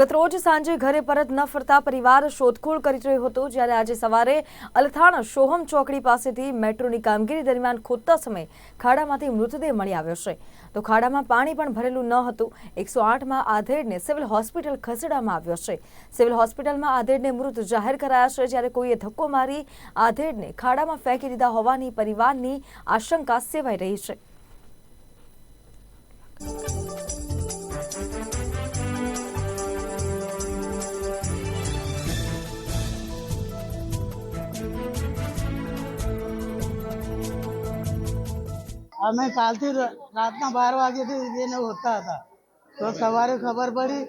ગતરોજ સાંજે ઘરે પરત ન ફરતા પરિવાર શોધખોળ કરી રહ્યો હતો, જ્યારે આજે સવારે અલથાણ સોહમ ચોકડી પાસેથી મેટ્રોની કામગીરી દરમિયાન ખોદતા સમયે ખાડામાંથી મૃતદેહ મળી આવ્યો છે. તો ખાડામાં પાણી પણ ભરેલું ન હતું. એકસો આઠમાં આધેડને સિવિલ હોસ્પિટલ ખસેડવામાં આવ્યો છે. સિવિલ હોસ્પિટલમાં આધેડને મૃત જાહેર કરાયા છે, જ્યારે કોઈએ ધક્કો મારી આધેડને ખાડામાં ફેંકી દીધા હોવાની પરિવારની આશંકા સેવાઈ રહી છે. અમે કાલથી રાતના બાર વાગ્યાથી એને હોતા હતા. તો સવારે ખબર પડી,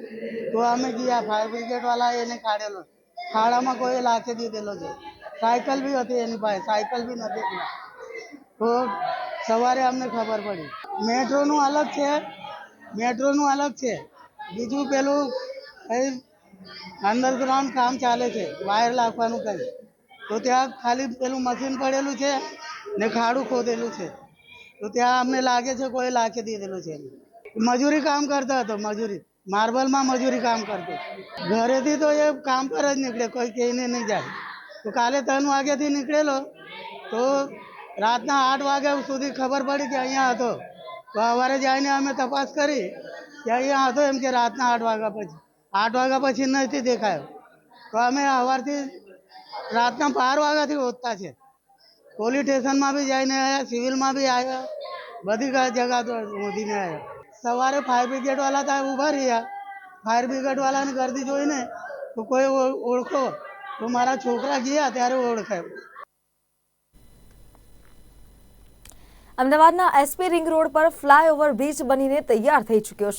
તો અમે ગયા, ફાયર બ્રિગેડ વાળા એને કાઢેલો ખાડામાં કોઈ લાખી દીધેલો છે. સાયકલ બી હતી એની પાસે, સાયકલ બી નથી. તો સવારે અમને ખબર પડી. મેટ્રોનું અલગ છે, મેટ્રોનું અલગ છે. બીજું પેલું કઈ અંડરગ્રાઉન્ડ કામ ચાલે છે વાયર લાગવાનું કઈ. તો ત્યાં ખાલી પેલું મશીન પડેલું છે ને ખાડું ખોદેલું છે. તો ત્યાં અમને લાગે છે કોઈ લાખી દીધેલું છે મજૂરી કામ કરતો હતો, મજૂરી. માર્બલમાં મજૂરી કામ કરતો. ઘરેથી તો એ કામ પર જ નીકળે, કોઈ કહીને નહીં જાય. તો કાલે ત્રણ વાગ્યાથી નીકળેલો, તો રાતના આઠ વાગ્યા સુધી ખબર પડી કે અહીંયા હતો. તો સવારે જઈને અમે તપાસ કરી, કે અહીંયા હતો એમ કે રાતના આઠ વાગ્યા પછી. આઠ વાગ્યા પછી નથી દેખાયો. તો અમે સવારથી રાતના બાર વાગ્યાથી ઓતતા છે. પોલીસ સ્ટેશનમાં બી જઈને આવ્યા સિવિલમાં બી આવ્યા બધી કા- જગા તો શોધીને આવ્યા સવારે ફાયર બ્રિગેડ વાળા ત્યાં ઊભા રહ્યા. ફાયર બ્રિગેડ વાળાની ગર્દી જોઈને તો કોઈ ઓ- ઓળખો તો મારા છોકરા ગયા ત્યારે ઓળખાય. અમદાવાદના એસપી રિંગ રોડ પર ફ્લાયઓવર બ્રિજ બનીને તૈયાર થઈ ચૂક્યો છે.